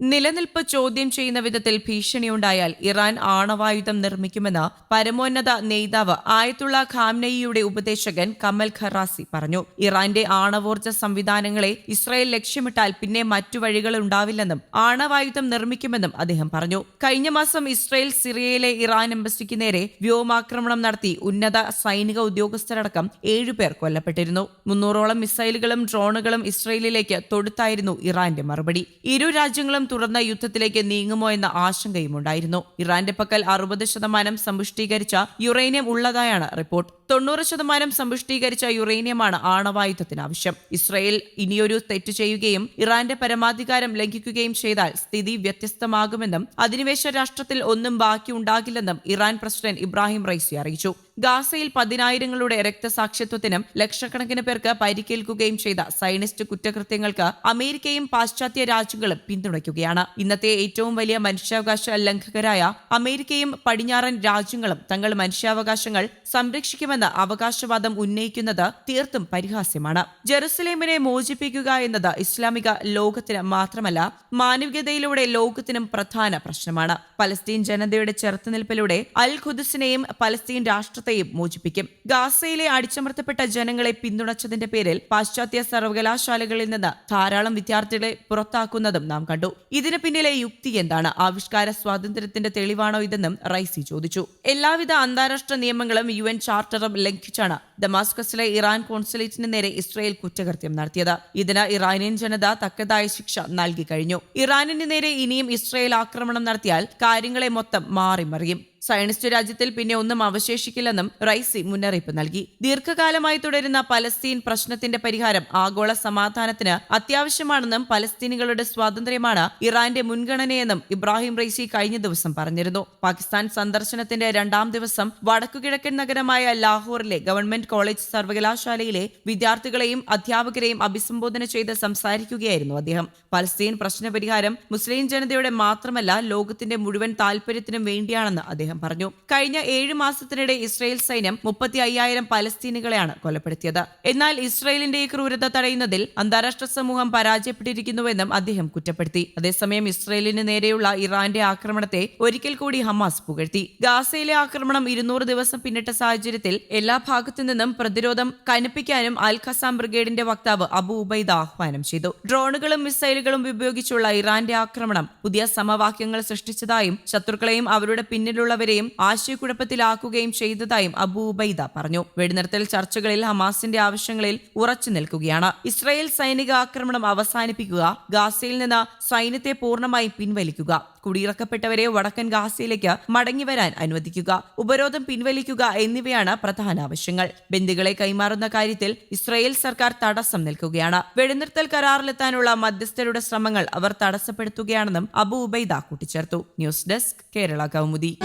നിലനിൽപ്പ് ചോദ്യം ചെയ്യുന്ന വിധത്തിൽ ഭീഷണിയുണ്ടായാൽ ഇറാൻ ആണവായുധം നിർമ്മിക്കുമെന്ന് പരമോന്നത നേതാവ് ആയത്തുള്ള ഖാംനയിയുടെ ഉപദേശകൻ കമൽ ഖറാസി പറഞ്ഞു. ഇറാന്റെ ആണവോർജ സംവിധാനങ്ങളെ ഇസ്രായേൽ ലക്ഷ്യമിട്ടാൽ പിന്നെ മറ്റു വഴികൾ ഉണ്ടാവില്ലെന്നും ആണവായുധം നിർമ്മിക്കുമെന്നും അദ്ദേഹം പറഞ്ഞു. കഴിഞ്ഞ മാസം ഇസ്രായേൽ സിറിയയിലെ ഇറാൻ എംബസിക്ക് നേരെ വ്യോമാക്രമണം നടത്തി ഉന്നത സൈനിക ഉദ്യോഗസ്ഥരടക്കം ഏഴുപേർ കൊല്ലപ്പെട്ടിരുന്നു. മുന്നൂറോളം മിസൈലുകളും ഡ്രോണുകളും ഇസ്രയേലിലേക്ക് തൊടുത്തായിരുന്നു ഇറാന്റെ മറുപടി. ഇരു രാജ്യങ്ങളും തുറന്ന യുദ്ധത്തിലേക്ക് നീങ്ങുമോ എന്ന ആശങ്കയും ഉണ്ടായിരുന്നു. ഇറാന്റെ പക്കൽ അറുപത് ശതമാനം സമ്പുഷ്ടീകരിച്ച യുറേനിയം ഉള്ളതായാണ് റിപ്പോർട്ട്. തൊണ്ണൂറ് ശതമാനം സമ്പുഷ്ടീകരിച്ച യുറേനിയമാണ് ആണവായുധത്തിന് ആവശ്യം. ഇസ്രയേൽ ഇനിയൊരു തെറ്റ് ചെയ്യുകയും ഇറാന്റെ പരമാധികാരം ലംഘിക്കുകയും ചെയ്താൽ സ്ഥിതി വ്യത്യസ്തമാകുമെന്നും അധിനിവേശ രാഷ്ട്രത്തിൽ ഒന്നും ബാക്കിയുണ്ടാകില്ലെന്നും ഇറാൻ പ്രസിഡന്റ് ഇബ്രാഹിം റൈസി അറിയിച്ചു. ഗാസയിൽ പതിനായിരങ്ങളുടെ രക്തസാക്ഷിത്വത്തിനും ലക്ഷക്കണക്കിന് പേർക്ക് പരിക്കേൽക്കുകയും ചെയ്ത സൈനിസ്റ്റ് കുറ്റകൃത്യങ്ങൾക്ക് അമേരിക്കയും പാശ്ചാത്യ രാജ്യങ്ങളും പിന്തുണയ്ക്കുകയാണ്. ഇന്നത്തെ ഏറ്റവും വലിയ മനുഷ്യാവകാശ ലംഘകരായ അമേരിക്കയും പടിഞ്ഞാറൻ രാജ്യങ്ങളും തങ്ങൾ മനുഷ്യാവകാശങ്ങൾ സംരക്ഷിക്കുമെന്ന് അവകാശവാദം ഉന്നയിക്കുന്നത് തീർത്തും പരിഹാസ്യമാണ്. ജെറുസലേമിനെ മോചിപ്പിക്കുക എന്നത് ഇസ്ലാമിക ലോകത്തിന് മാത്രമല്ല മാനവികതയിലൂടെ ലോകത്തിനും പ്രധാന പ്രശ്നമാണ്. പലസ്തീൻ ജനതയുടെ ചെറുത്തുനിൽപ്പിലൂടെ അൽ ഖുദുസിനെയും പലസ്തീൻ രാഷ്ട്രത്തെയും മോചിപ്പിക്കും. ഗാസയിലെ അടിച്ചമർത്തപ്പെട്ട ജനങ്ങളെ പിന്തുണച്ചതിന്റെ പേരിൽ പാശ്ചാത്യ സർവകലാശാലകളിൽ നിന്ന് ധാരാളം വിദ്യാർത്ഥികളെ പുറത്താക്കുന്നതും നാം കണ്ടു. ഇതിന് പിന്നിലെ യുക്തി എന്താണ്? ആവിഷ്കാര സ്വാതന്ത്ര്യത്തിന്റെ തെളിവാണോ ഇതെന്നും റൈസി ചോദിച്ചു. എല്ലാവിധ അന്താരാഷ്ട്ര നിയമങ്ങളും യു എൻ ചാർട്ടറും ലംഘിച്ചാണ് ഡമാസ്കസിലെ ഇറാൻ കോൺസുലേറ്റിന് നേരെ ഇസ്രായേൽ കുറ്റകൃത്യം നടത്തിയത്. ഇതിന് ഇറാനിയൻ ജനത തക്കതായ ശിക്ഷ നൽകി കഴിഞ്ഞു. ഇറാനിന് നേരെ ഇനിയും ഇസ്രായേൽ ആക്രമണം നടത്തിയാൽ കാര്യങ്ങളെ മൊത്തം മാറിമറിയും. സയനിസ്റ്റ് രാജ്യത്തിൽ പിന്നെ ഒന്നും അവശേഷിക്കില്ലെന്നും റൈസി മുന്നറിയിപ്പ് നൽകി. ദീർഘകാലമായി തുടരുന്ന പലസ്തീൻ പ്രശ്നത്തിന്റെ പരിഹാരം ആഗോള സമാധാനത്തിന് അത്യാവശ്യമാണെന്നും പലസ്തീനികളുടെ സ്വാതന്ത്ര്യമാണ് ഇറാന്റെ മുൻഗണനയെന്നും ഇബ്രാഹിം റൈസി കഴിഞ്ഞ ദിവസം പറഞ്ഞിരുന്നു. പാകിസ്ഥാൻ സന്ദർശനത്തിന്റെ രണ്ടാം ദിവസം വടക്കുകിഴക്കൻ നഗരമായ ലാഹോറിലെ ഗവൺമെന്റ് കോളേജ് സർവകലാശാലയിലെ വിദ്യാർത്ഥികളെയും അധ്യാപകരെയും അഭിസംബോധന ചെയ്ത് സംസാരിക്കുകയായിരുന്നു അദ്ദേഹം. പലസ്തീൻ പ്രശ്നപരിഹാരം മുസ്ലിം ജനതയുടെ മാത്രമല്ല ലോകത്തിന്റെ മുഴുവൻ താൽപര്യത്തിനും വേണ്ടിയാണെന്ന് അദ്ദേഹം പറഞ്ഞു. കഴിഞ്ഞ ഏഴ് മാസത്തിനിടെ ഇസ്രായേൽ സൈന്യം മുപ്പത്തി അയ്യായിരം പലസ്തീനുകളെയാണ് കൊലപ്പെടുത്തിയത്. എന്നാൽ ഇസ്രായേലിന്റെ ഈ ക്രൂരത തടയുന്നതിൽ അന്താരാഷ്ട്ര സമൂഹം പരാജയപ്പെട്ടിരിക്കുന്നുവെന്നും അദ്ദേഹം കുറ്റപ്പെടുത്തി. അതേസമയം ഇസ്രായേലിന് നേരെയുള്ള ഇറാന്റെ ആക്രമണത്തെ ഒരിക്കൽ കൂടി ഹമാസ് പുകഴ്ത്തി. ഗാസയിലെ ആക്രമണം ഇരുന്നൂറ് ദിവസം പിന്നിട്ട സാഹചര്യത്തിൽ എല്ലാ ഭാഗത്തു പ്രതിരോധം കനപ്പിക്കാനും അൽ ഖസാം ബ്രിഗേഡിന്റെ വക്താവ് അബു ഉബൈദ ആഹ്വാനം ചെയ്തു. ഡ്രോണുകളും മിസൈലുകളും ഉപയോഗിച്ചുള്ള ഇറാന്റെ ആക്രമണം പുതിയ സമവാക്യങ്ങൾ സൃഷ്ടിച്ചതായും ശത്രുക്കളെയും അവരുടെ പിന്നിലുള്ളവരെയും ആശയക്കുഴപ്പത്തിലാക്കുകയും ചെയ്തതായും അബു ഉബൈദ പറഞ്ഞു. വെടിനിർത്തൽ ചർച്ചകളിൽ ഹമാസിന്റെ ആവശ്യങ്ങളിൽ ഉറച്ചു നിൽക്കുകയാണ്. ഇസ്രായേൽ സൈനിക ആക്രമണം അവസാനിപ്പിക്കുക ഗാസയിൽ നിന്ന് സൈന്യത്തെ പൂർണമായും പിൻവലിക്കുക കുടിയിറക്കപ്പെട്ടവരെ വടക്കൻ ഗാസയിലേക്ക് മടങ്ങിവരാൻ അനുവദിക്കുക ഉപരോധം പിൻവലിക്കുക എന്നിവയാണ് പ്രധാന ആവശ്യങ്ങൾ. ബന്ധുക്കളെ കൈമാറുന്ന കാര്യത്തിൽ ഇസ്രായേൽ സർക്കാർ തടസ്സം നിൽക്കുകയാണ്. വെടിനിർത്തൽ കരാറിലെത്താനുള്ള മധ്യസ്ഥരുടെ ശ്രമങ്ങൾ അവർ തടസ്സപ്പെടുത്തുകയാണെന്നും അബു ഉബൈദ കൂട്ടിച്ചേർത്തു. News desk Kerala Kaumudi.